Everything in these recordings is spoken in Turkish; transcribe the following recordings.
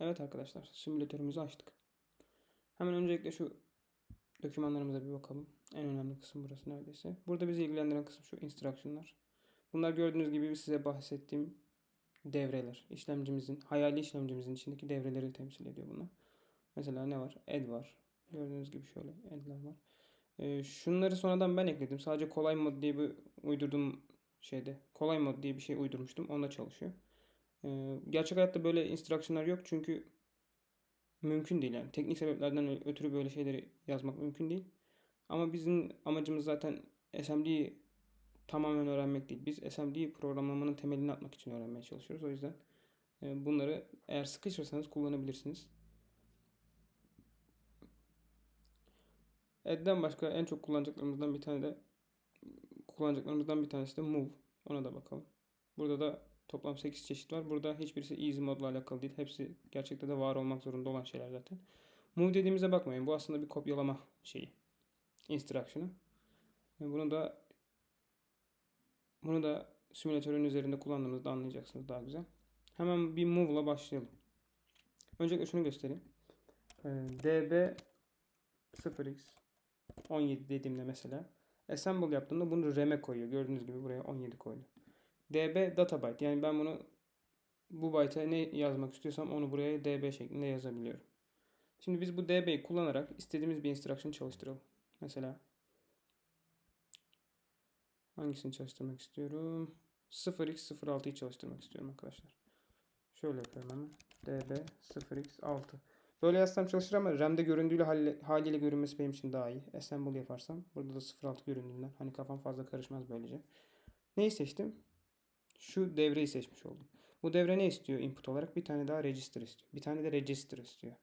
Evet arkadaşlar simülatörümüzü açtık. Hemen öncelikle şu dokümanlarımıza bir bakalım. En önemli kısım burası neredeyse. Burada bizi ilgilendiren kısım şu instruction'lar. Bunlar gördüğünüz gibi size bahsettiğim devreler. İşlemcimizin, hayali işlemcimizin içindeki devreleri temsil ediyor bunlar. Mesela ne var? Add var. Gördüğünüz gibi şöyle add'ler var. Ee, şunları sonradan ben ekledim. Sadece kolay mod diye bir uydurduğum şeyde. Kolay mod diye bir şey uydurmuştum. Onda çalışıyor. Gerçek hayatta böyle instruction'lar yok çünkü mümkün değil yani. Teknik sebeplerden ötürü böyle şeyleri yazmak mümkün değil. Ama bizim amacımız zaten SMD'yi tamamen öğrenmek değil. Biz SMD'yi programlamanın temelini atmak için öğrenmeye çalışıyoruz. O yüzden bunları eğer sıkışırsanız kullanabilirsiniz. Add'den başka en çok kullanacaklarımızdan bir tane de kullanacaklarımızdan bir tanesi de Move. Ona da bakalım. Burada da toplam 8 çeşit var. Burada hiçbirisi easy modla alakalı değil. Hepsi gerçekte de var olmak zorunda olan şeyler zaten. Move dediğimize bakmayın. Bu aslında bir kopyalama şeyi. Instruction'ı. Bunu da bunu da simülatörün üzerinde kullandığımızda anlayacaksınız daha güzel. Hemen bir move'la başlayalım. Öncelikle şunu göstereyim. Db 0x 17 dediğimde mesela assemble yaptığımda bunu RAM'e koyuyor. Gördüğünüz gibi buraya 17 koydu. Db databyte yani ben bunu bu byte'a ne yazmak istiyorsam onu buraya db şeklinde yazabiliyorum. Şimdi biz bu db'yi kullanarak istediğimiz bir instruction çalıştıralım. Mesela hangisini çalıştırmak istiyorum? 0x06'yı çalıştırmak istiyorum arkadaşlar. Şöyle yapıyorum hemen. db 0x6. Böyle yazsam çalışır ama RAM'de göründüğüyle haliyle görünmesi benim için daha iyi. Assemble yaparsam. Burada da 06 göründüğünden. Hani kafam fazla karışmaz böylece. Neyi seçtim? Şu devreyi seçmiş oldum. Bu devre ne istiyor input olarak? Bir tane daha register istiyor. Bir tane de register istiyor.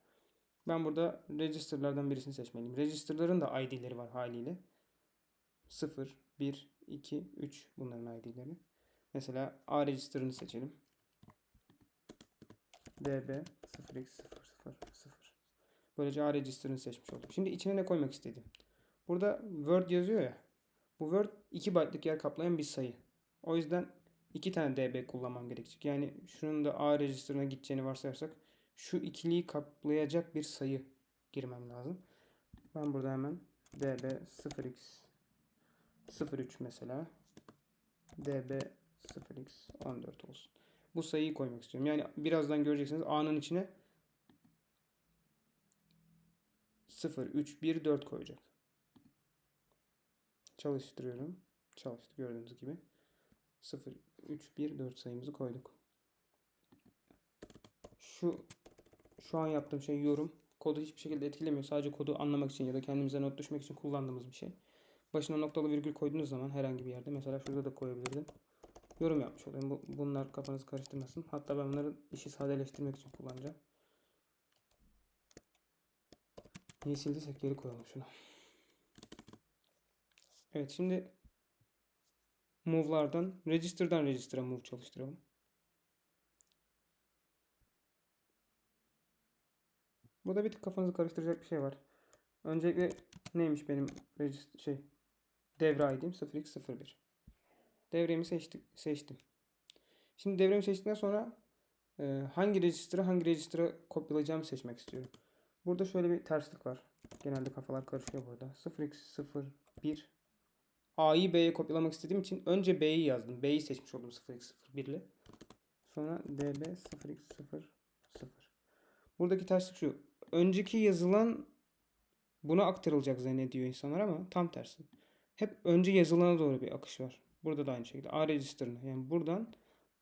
Ben burada register'lardan birisini seçmeliyim. Register'ların da ID'leri var haliyle. 0, 1, 2, 3 bunların ID'leri. Mesela A register'ını seçelim. db 0x000. Böylece A register'ını seçmiş olduk. Şimdi içine ne koymak istedim? Burada Word yazıyor ya. Bu Word 2 byte'lık yer kaplayan bir sayı. O yüzden 2 tane db kullanmam gerekecek. Yani şunun da A register'ına gideceğini varsayarsak şu ikiliyi kaplayacak bir sayı girmem lazım. Ben burada hemen db 0x 03 mesela db 0x 14 olsun. Bu sayıyı koymak istiyorum. Yani birazdan göreceksiniz A'nın içine 0, 3, 1, 4 koyacak. Çalıştırıyorum. Çalıştı gördüğünüz gibi. 0, 3, 1, 4 sayımızı koyduk. Şu şu an yaptığım şey yorum. Kodu hiçbir şekilde etkilemiyor. Sadece kodu anlamak için ya da kendimize not düşmek için kullandığımız bir şey. Başına noktalı virgül koyduğunuz zaman herhangi bir yerde mesela şurada da koyabilirdim. Yorum yapmış olayım. Bu, bunlar kafanızı karıştırmasın. Hatta ben bunları işi sadeleştirmek için kullanacağım. Niye sildiysek geri koyalım şunu. Evet şimdi move'lardan register'dan register'a move çalıştıralım. Burada bir tık kafanızı karıştıracak bir şey var. Öncelikle neymiş benim register şey devre ID'm 0x01. Devremi seçtik, seçtim. Şimdi devremi seçtikten sonra e, hangi register'ı hangi register'a kopyalayacağımı seçmek istiyorum. Burada şöyle bir terslik var. Genelde kafalar karışıyor burada. 0x01 A'yı B'ye kopyalamak istediğim için önce B'yi yazdım. B'yi seçmiş oldum 0x01 ile. Sonra db 0x00. Buradaki terslik şu. Önceki yazılan buna aktarılacak zannediyor insanlar ama tam tersi. Hep önce yazılana doğru bir akış var. Burada da aynı şekilde A register'ına yani buradan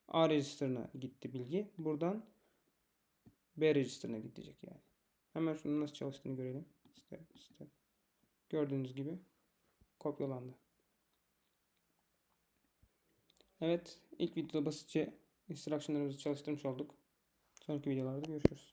A register'ına gitti bilgi. Buradan B register'ına gidecek yani. Hemen şunun nasıl çalıştığını görelim. Step step. Gördüğünüz gibi kopyalandı. Evet ilk videoda basitçe instructionlarımızı çalıştırmış olduk. Sonraki videolarda görüşürüz.